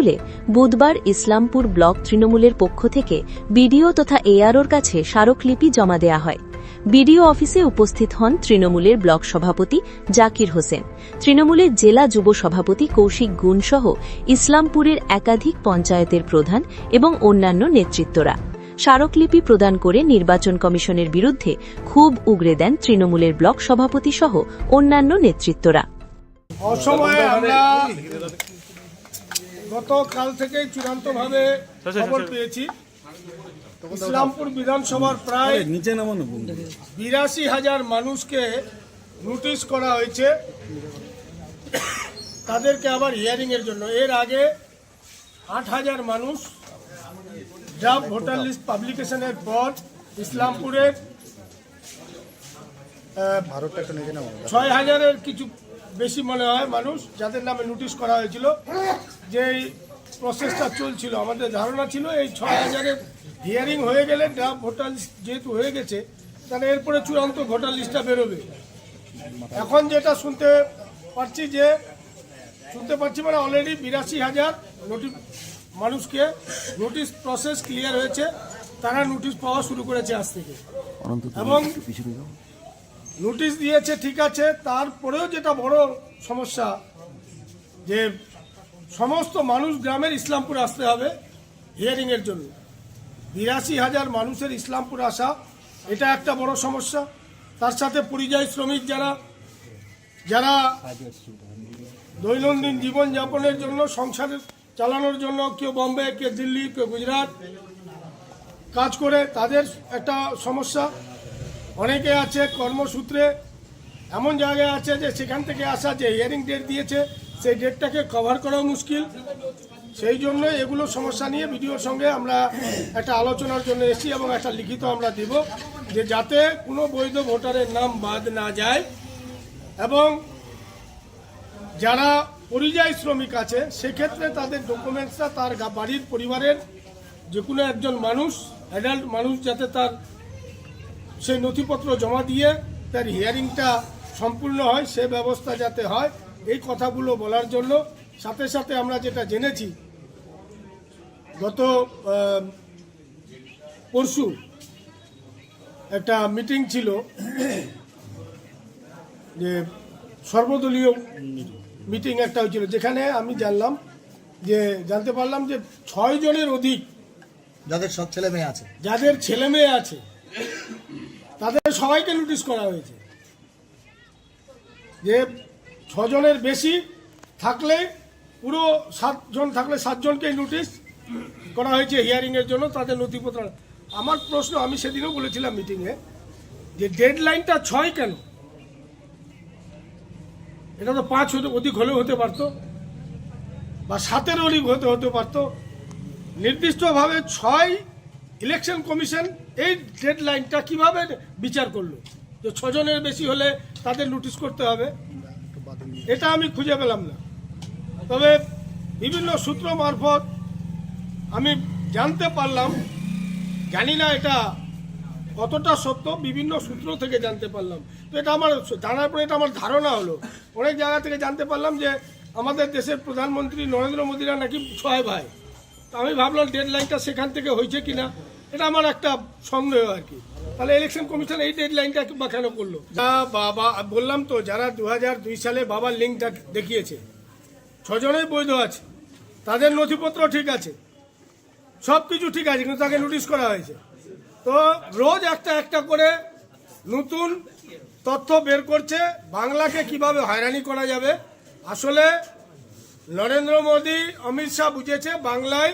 তুলে বুধবার ইসলামপুর ব্লক তৃণমূলের পক্ষ থেকে বিডিও তথা এআরওর কাছে স্মারকলিপি জমা দেয়া হয়। বিডিও অফিসে উপস্থিত হন তৃণমূলের ব্লক সভাপতি জাকির হোসেন। তৃণমূলের জেলা যুব সভাপতি কৌশিক গুণ সহ ইসলামপুরের একাধিক পঞ্চায়েতের প্রধান এবং অন্যান্য নেতৃত্বরা। স্মারকলিপি প্রদান করে নির্বাচন কমিশনের বিরুদ্ধে খুব উগরে দেন তৃণমূলের ব্লক সভাপতি সহ অন্যান্য নেতৃত্বরা। গতকাল থেকে চূড়ান্তভাবে খবর পেয়েছি। ইসলামপুর বিধানসভার প্রায় নিচে নামানো বিরাশি হাজার মানুষকে নোটিশ করা হয়েছে। তাদেরকে আবার হিয়ারিং এর জন্য। এর আগে আট হাজার মানুষ ড্রাফট ভোটার লিস্ট পাবলিকেশনের পর ইসলামপুরের ছয় হাজারের কিছু বেশি মনে হয় মানুষ যাদের নামে নোটিশ করা হয়েছিল যে এই প্রসেসটা চলছিল। আমাদের ধারণা ছিল এই ছয় হাজারের হিয়ারিং হয়ে গেলে ড্রাফট ভোটার লিস্ট যেহেতু হয়ে গেছে তাহলে এরপরে চূড়ান্ত ভোটার লিস্টটা বেরোবে। এখন যেটা শুনতে পারছি যে শুনতে পাচ্ছি মানে অলরেডি বিরাশি হাজার নোটিশ মানুষকে নোটিশ প্রসেস ক্লিয়ার হয়েছে তারা নোটিশ পাওয়া শুরু করেছে আজ থেকে। এবং নোটিশ দিয়েছে, ঠিক আছে, তারপরেও যেটা বড় সমস্যা, যে সমস্ত মানুষ গ্রামের ইসলামপুর আসতে হবে হিয়ারিং এর জন্য। বিরাশি হাজার মানুষের ইসলামপুর আসা, এটা একটা বড় সমস্যা। তার সাথে পরিযায়ী শ্রমিক যারা যারা দৈনন্দিন জীবন যাপনের জন্য, সংসার চালানোর জন্য, কেউ বম্বে, কেউ দিল্লি, কেউ গুজরাট কাজ করে, তাদের একটা সমস্যা। অনেকে আছে কর্মসূত্রে, এমন জায়গায় আছে যে সেখান থেকে আসা যে হিয়ারিং ডেট দিয়েছে, সেই ডেটটাকে কভার করাও মুশকিল। সেই জন্য এগুলো সমস্যা নিয়ে ভিডিওর সঙ্গে আমরা একটা আলোচনার জন্য এসেছি এবং একটা লিখিত আমরা দিব যে যাতে কোনো বৈধ ভোটারের নাম বাদ না যায় এবং যারা পরিযায়ী শ্রমিক আছে, সেক্ষেত্রে তাদের ডকুমেন্টসটা তার বাড়ির পরিবারের যে কোনো একজন মানুষ অ্যাডাল্ট মানুষ যাতে তার সেই নথিপত্র জমা দিয়ে তার হিয়ারিংটা সম্পূর্ণ হয় সে ব্যবস্থা যাতে হয় এই কথাগুলো বলার জন্য। সাথে সাথে আমরা যেটা জেনেছি গত পরশু একটা মিটিং ছিল যে সর্বদলীয় মিটিং একটা হয়েছিল যেখানে আমি জানলাম যে জানতে পারলাম যে ছয় জনের অধিক যাদের সব ছেলে মেয়ে আছে। যাদের ছেলে মেয়ে আছে তাদের সবাইকে নোটিশ করা হয়েছে। যে ছজনের বেশি থাকলে, পুরো সাতজন থাকলে সাতজনকেই নোটিশ করা হয়েছে হিয়ারিং এর জন্য, তাদের নথিপত্র। আমার প্রশ্ন, আমি সেদিনও বলেছিলাম মিটিংয়ে যে ডেড লাইনটা ছয় কেন? এটা তো পাঁচ অধিক হলেও হতে পারতো, বা সাতের অধিক হতে হতে পারতো। নির্দিষ্টভাবে ছয় ইলেকশন কমিশন এই ডেড লাইনটা কীভাবে বিচার করল? যে ছজনের বেশি হলে তাদের নোটিশ করতে হবে। এটা আমি খুঁজে পেলাম না। তবে বিভিন্ন সূত্র মারফত আমি জানতে পারলাম, জানি না এটা কতটা সত্য, বিভিন্ন সূত্র থেকে জানতে পারলাম। তো এটা আমার জানার পরে এটা আমার ধারণা হলো। অনেক জায়গা থেকে জানতে পারলাম যে আমাদের দেশের প্রধানমন্ত্রী নরেন্দ্র মোদীরা নাকি ছয় ভাই। আমি ভাবলাম ডেড লাইনটা সেখান থেকে হয়েছে কিনা, এটা আমার একটা সন্দেহ আর কি। তাহলে ইলেকশন কমিশন এই ডেড লাইনটা বা কেন করল? বাবা, বললাম তো, যারা দু সালে বাবার লিঙ্কটা দেখিয়েছে, ছজনেই বৈধ আছে, তাদের নথিপত্র ঠিক আছে সব কিছু ঠিক আছে, কিন্তু তাকে নোটিশ করা হয়েছে। তো রোজ একটা একটা করে নতুন তথ্য বের করছে, বাংলাকে কীভাবে হয়রানি করা যাবে, আসলে নরেন্দ্র মোদী, অমিত শাহ বুঝেছে বাংলায়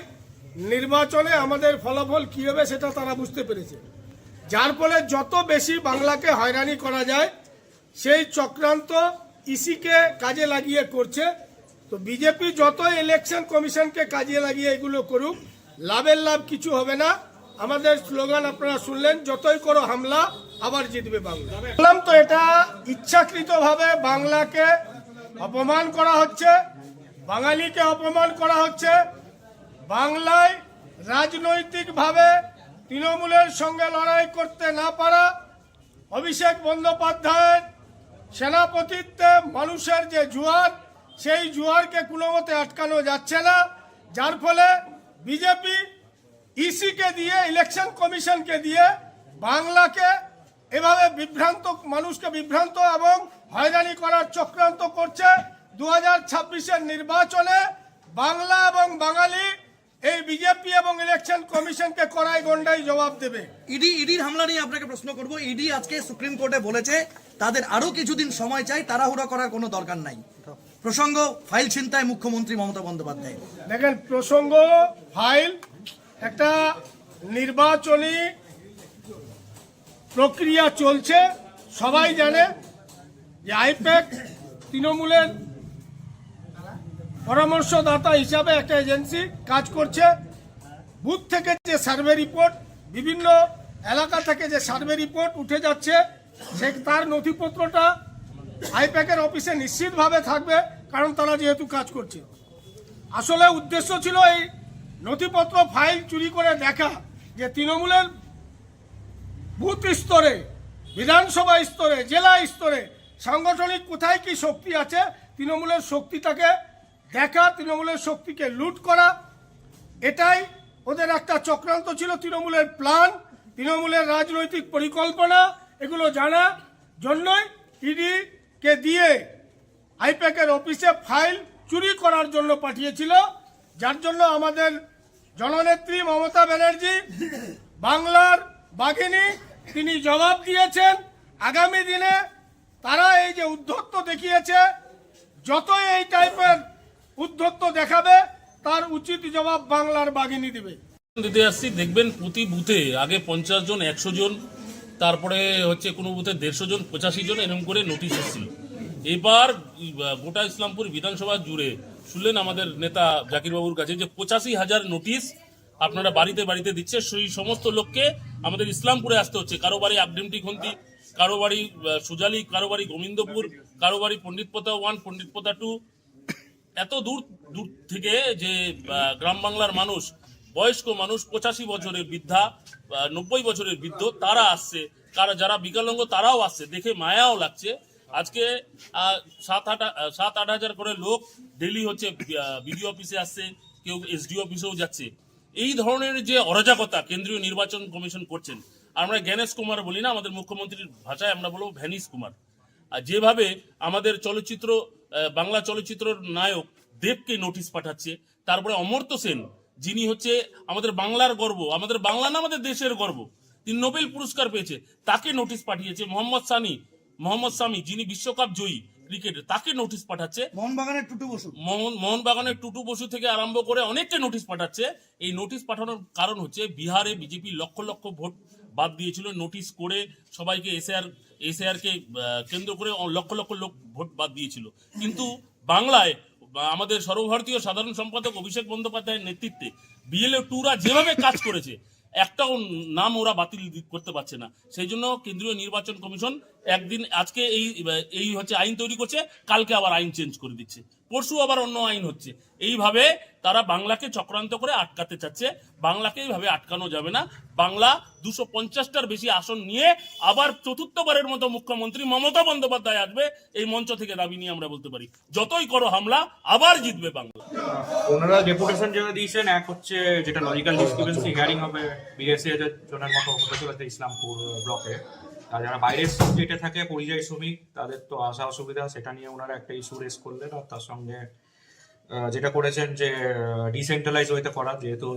নির্বাচনে আমাদের ফলাফল কী হবে সেটা তারা বুঝতে পেরেছে। যার ফলে যত বেশি বাংলাকে হয়রানি করা যায়, সেই চক্রান্ত ইসিকে কাজে লাগিয়ে করছে। তো বিজেপি যত ইলেকশন কমিশনকে কাজে লাগিয়ে এগুলো করুক, লাভের লাভ কিছু হবে না। আমাদের স্লোগান আপনারা শুনলেন, যতই করো হামলা, আবার জিতবে বাংলা। বললাম তো এটা ইচ্ছাকৃতভাবে বাংলাকে অপমান করা হচ্ছে। বাঙালিকে অপমান করা হচ্ছে। বাংলায় রাজনৈতিকভাবে তৃণমূলের সঙ্গে লড়াই করতে না পারা অভিষেক বন্দ্যোপাধ্যায়ের সেনাপতিত্বে মানুষের যে জোয়ার, সেই জোয়ারকে কোনো মতে আটকানো যাচ্ছে না। যার ফলে বিজেপি ইসিকে দিয়ে, ইলেকশন কমিশনকে দিয়ে বাংলাকে এভাবে বিভ্রান্ত, মানুষকে বিভ্রান্ত এবং হয়রানি করার চক্রান্ত করছে। দু হাজার ছাব্বিশের নির্বাচনে বাংলা এবং বাঙালি এই বিজেপি এবং ইলেকশন কমিশনকে কড়াই গন্ডাই জবাব দেবে। ইডি ইডির হামলা নিয়ে আপনাকে প্রশ্ন করব। ইডি আজকে সুপ্রিম কোর্টে বলেছে তাদের আরও কিছুদিন সময় চাই তাড়াহুড়া করার কোনো দরকার নাই। প্রসঙ্গ ফাইল ছিনতায় মুখ্যমন্ত্রী মমতা বন্দ্যোপাধ্যায় দেখেন প্রসঙ্গ ফাইল একটা নির্বাচনী প্রক্রিয়া চলছে। সবাই জানে যে আইপ্যাক তৃণমূলের পরামর্শদাতা হিসাবে একটা এজেন্সি কাজ করছে। বুথ থেকে যে সার্ভে রিপোর্ট, বিভিন্ন এলাকা থেকে যে সার্ভে রিপোর্ট উঠে যাচ্ছে, সে তার নথিপত্রটা আইপ্যাকের অফিসে নিশ্চিতভাবে থাকবে, কারণ তারা যেহেতু কাজ করছে। আসলে উদ্দেশ্য ছিল এই নথিপত্র ফাইল চুরি করে দেখা যে তৃণমূলের বুথ স্তরে, বিধানসভা স্তরে, জেলা স্তরে সাংগঠনিক কোথায় কি শক্তি আছে, তৃণমূলের শক্তিটাকে দেখা তৃণমূলের শক্তিকে লুট করা, এটাই ওদের একটা চক্রান্ত ছিল তৃণমূলের প্ল্যান, তৃণমূলের রাজনৈতিক পরিকল্পনা, এগুলো জানা জন্যই ইডি কে দিয়ে আইপ্যাকের অফিসে ফাইল চুরি করার জন্য পাঠিয়েছিল, যার জন্য আমাদের জননেত্রী মমতা ব্যানার্জি, বাংলার বাঘিনী, তিনি জবাব দিয়েছেন। আগামী দিনে তারা এই যে উদ্ধত্ত দেখিয়েছে, যতই এই টাইপের উদ্ধত্ত দেখাবে, তার উচিত জবাব বাংলার বাঘিনী দিবে। দিতে আসছি, দেখবেন প্রতি বুথে আগে পঞ্চাশ জন, একশো জন, তারপরে হচ্ছে কোনো বুথে দেড়শো জন, পঁচাশি জন, এরকম করে নোটিশ এসেছিল। এবার গোটা ইসলামপুর বিধানসভা জুড়ে শুনলেন আমাদের নেতা জাকিরবাবুর কাছে যে পঁচাশি হাজার নোটিশ আপনারা বাড়িতে বাড়িতে দিচ্ছে, সেই সমস্ত লোককে আমাদের ইসলামপুরে আসতে হচ্ছে। কারও বাড়ি আগডিমটি খন্তি, কারও বাড়ি সুজালি, কারও বাড়ি গোবিন্দপুর, কারও বাড়ি পণ্ডিতপোতা ওয়ান, পণ্ডিতপোতা টু এত দূর দূর থেকে যে গ্রাম বাংলার মানুষ, বয়স্ক মানুষ, পঁচাশি বছরের বৃদ্ধা নব্বই বছরের বৃদ্ধ, তারা আসছে। কারা, যারা বিকলাঙ্গ, তারাও আসছে। দেখে মায়াও লাগছে। আজকে সাত আট সাত আট হাজার করে লোক ডেলি হচ্ছে বিডিও অফিসে আসছে, কেউ এসডিও অফিসেও যাচ্ছে। এই ধরনের যে অরাজকতা কেন্দ্রীয় নির্বাচন কমিশন করছেন, আমরা জ্ঞানেশ কুমার বলি না, আমাদের মুখ্যমন্ত্রীর ভাষায় আমরা বলব ভ্যানিস কুমার। আর যেভাবে আমাদের চলচ্চিত্র বাংলা চলচ্চিত্রের নায়ক দেবকে নোটিশ পাঠাচ্ছে তারপরে অমর্ত্য সেন যিনি হচ্ছে আমাদের বাংলার গর্ব আমাদের বাংলা না আমাদের দেশের গর্ব তিনি নোবেল পুরস্কার পেয়েছে তাকে নোটিশ পাঠিয়েছে মোহাম্মদ সানি মোহাম্মদ সামি যিনি বিশ্বকাপ জয়ী ক্রিকেটে তাকে নোটিশ পাঠাচ্ছে। মোহনবাগানের টুটু বসু। মোহন মোহনবাগানের টুটু বসু থেকে আরম্ভ করে অনেককে নোটিশ পাঠাচ্ছে। এই নোটিশ পাঠানোর কারণ হচ্ছে বিহারে বিজেপি লক্ষ লক্ষ ভোট বাদ দিয়েছিল নোটিশ করে সবাইকে এসআর এসআর কে কেন্দ্র করে লক্ষ লক্ষ লোক ভোট বাদ দিয়েছিল। কিন্তু বাংলায় আমাদের সর্বভারতীয় সাধারণ সম্পাদক অভিষেক বন্দ্যোপাধ্যায়ের নেতৃত্বে বিএলএ টুরা যেভাবে কাজ করেছে, একটাও নাম ওরা বাতিল করতে পারছে না। সেই জন্য কেন্দ্রীয় নির্বাচন কমিশন একদিন আজকে এই এই হচ্ছে আইন তৈরি করছে, কালকে আবার আইন চেঞ্জ করে দিচ্ছে। পরশু আবার অন্য আইন হচ্ছে। এইভাবে তারা বাংলাকে চক্রান্ত করে আটকাতে চাচ্ছে। বাংলাকে এইভাবে আটকানো যাবে না। বাংলা দুশো পঞ্চাশটার বেশি আসন নিয়ে আবার চতুর্থবারের মতো মুখ্যমন্ত্রী মমতা বন্দ্যোপাধ্যায় আসবে, এই মঞ্চ থেকে দাবি নিয়ে আমরা বলতে পারি। যতই করো হামলা, আবার জিতবে বাংলা। ওনারা ডেপুটেশন যেটা দিয়েছেন, এক হচ্ছে যেটা লজিক্যাল ডিসক্রিপেন্সি হিয়ারিং হবে চলেছে ইসলামপুর ব্লকে। আর যারা বাইরের স্টেটে থাকে পরিযায়ী শ্রমিক তাদের তো আসা অসুবিধা। সেটা নিয়ে ওনারা একটা ইস্যু রেস করলেন আর তার সঙ্গে যেটা করেছেন যে ডিসেন্ট্রালাইজ ওয়েতে করা যেহেতু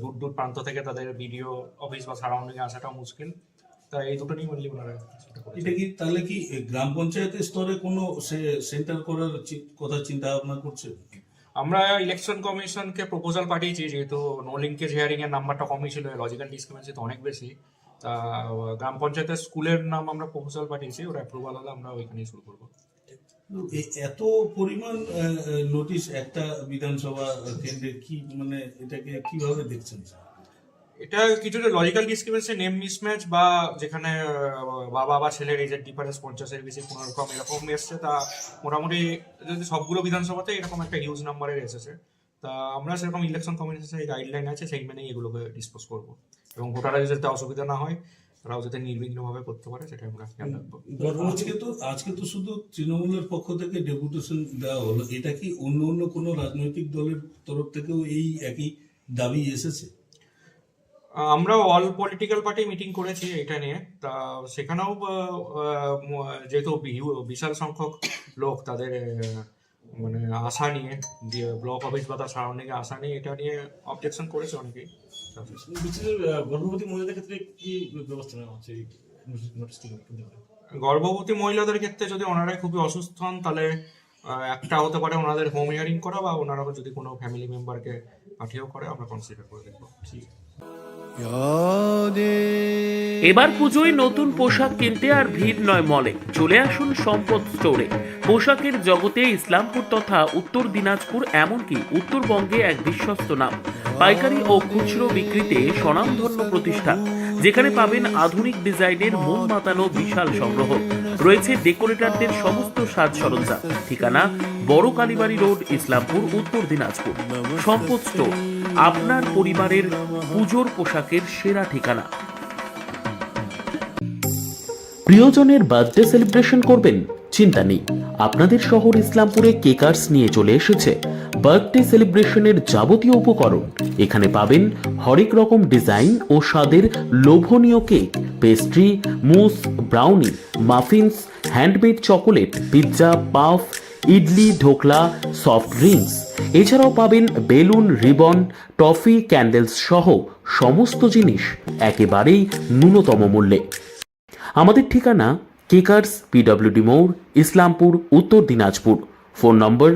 দূর দূর প্রান্ত থেকে তাদের ভিডিও অফিস বা সারাউন্ডিং আসাটা মুশকিল। তা এই দুটো নিয়ে বললি ওনারা এটা কি তাহলে কি গ্রাম পঞ্চায়েতের স্তরে কোনো সেন্টার করার কথা চিন্তা ভাবনা করছে? আমরা ইলেকশন কমিশনকে প্রপোজাল পাঠিয়েছি যেহেতু নো লিঙ্কেজ হিয়ারিং এর নাম্বারটা কমই ছিল লজিক্যাল ডিসক্রিপেন্সি তো অনেক বেশি। তা গ্রাম পঞ্চায়েতের স্কুলের নাম আমরা প্রপোজাল পাঠিয়েছি ওরা অ্যাপ্রুভাল হলে আমরা ওইখানেই শুরু করব। এত পরিমাণ নোটিশ একটা বিধানসভা কেন্দ্রে কি মানে এটাকে কীভাবে দেখছেন? এটা কিছুটা লজিক্যাল ডিসক্রিপেন্সি নেম মিসম্যাচ বা যেখানে বাবা বা ছেলের এজের ডিফারেন্স পঞ্চাশের বেশি কোনো রকম এরকম এসছে। তা মোটামুটি যদি সবগুলো বিধানসভাতে এরকম একটা হিউজ নাম্বারের এসেছে তা আমরা সেরকম ইলেকশন কমিশনের গাইডলাইন আছে সেই মেনেই এগুলোকে ডিসপোজ করব। এবং ভোটাররা যাতে অসুবিধা না হয় তারাও যাতে নির্বিঘ্নভাবে করতে পারে সেটা আমরা খেয়াল রাখব। আজকে তো আজকে তো শুধু তৃণমূলের পক্ষ থেকে ডেপুটেশন দেওয়া হলো। এটা কি অন্য অন্য কোনো রাজনৈতিক দলের তরফ থেকেও এই একই দাবি এসেছে? আমরা অল পলিটিক্যাল পার্টি মিটিং করেছি এটা নিয়ে। তা সেখানেও যেহেতু বিশাল সংখ্যক লোক তাদের মানে আশা নিয়ে যে ব্লক অফিস বা তার সারাউন্ডিং আশা নিয়ে এটা নিয়ে অবজেকশন করেছে অনেকেই। গর্ভবতী মহিলাদের ক্ষেত্রে কি ব্যবস্থা নেওয়া হচ্ছে গর্ভবতী মহিলাদের ক্ষেত্রে যদি ওনারাই খুবই অসুস্থ হন তাহলে একটা হতে পারে ওনাদের হোম হিয়ারিং করা বা ওনারা যদি কোনো ফ্যামিলি মেম্বারকে পাঠিয়েও করে আমরা কনসিডার করে দেখব। এবার পুজোয় নতুন পোশাক কিনতে আর ভিড় নয় মলে। চলে আসুন সম্পদ স্টোরে পোশাকের জগতে ইসলামপুর তথা উত্তর দিনাজপুর এমনকি উত্তরবঙ্গে এক বিশ্বস্ত নাম। পাইকারি ও খুচরো বিক্রিতে স্বনামধন্য প্রতিষ্ঠান, যেখানে পাবেন আধুনিক ডিজাইনের মন মাতানো বিশাল সংগ্রহ। রয়েছে ডেকোরেটরদের সমস্ত সাজ সরঞ্জাম। ঠিকানা বড় কালীবাড়ি রোড, ইসলামপুর, উত্তর দিনাজপুর। সম্পদ স্টোর আপনার পরিবারের পুজোর পোশাকের সেরা ঠিকানা। প্রিয়জনের বার্থডে সেলিব্রেশন করবেন? চিন্তা নেই। আপনাদের শহর ইসলামপুরে কেকার্স নিয়ে চলে এসেছে। বার্থডে সেলিব্রেশনের যাবতীয় উপকরণ। এখানে পাবেন হরেক রকম ডিজাইন ও স্বাদের লোভনীয় cake, pastry, mousse, brownie, muffins, handmade chocolate, pizza, puff, idli, dhokla, soft drinks. এছাড়াও পাবেন বেলুন, রিবন, টফি, ক্যান্ডেলস সহ সমস্ত জিনিস একেবারেই ন্যূনতম মূল্যে। আমাদের ঠিকানা কেকার্স, পিডব্লিউডি মোড়, ইসলামপুর, উত্তর দিনাজপুর। ফোন নম্বর